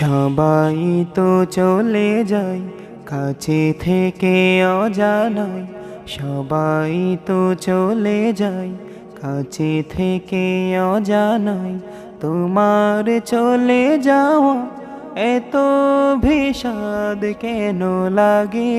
সবাই তো চলে যায়, কাছে থেকে অজানায়। সবাই তো চলে যায়, কাছে থেকে অজানায়। তোমার চলে যাওয়া এত বিষাদ কেন লাগে?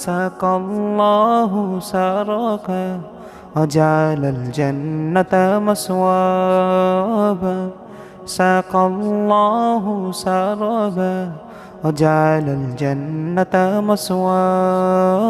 ساق الله سرقا وجعل الجنة مسوابا. ساق الله سربا وجعل الجنة مسوابا.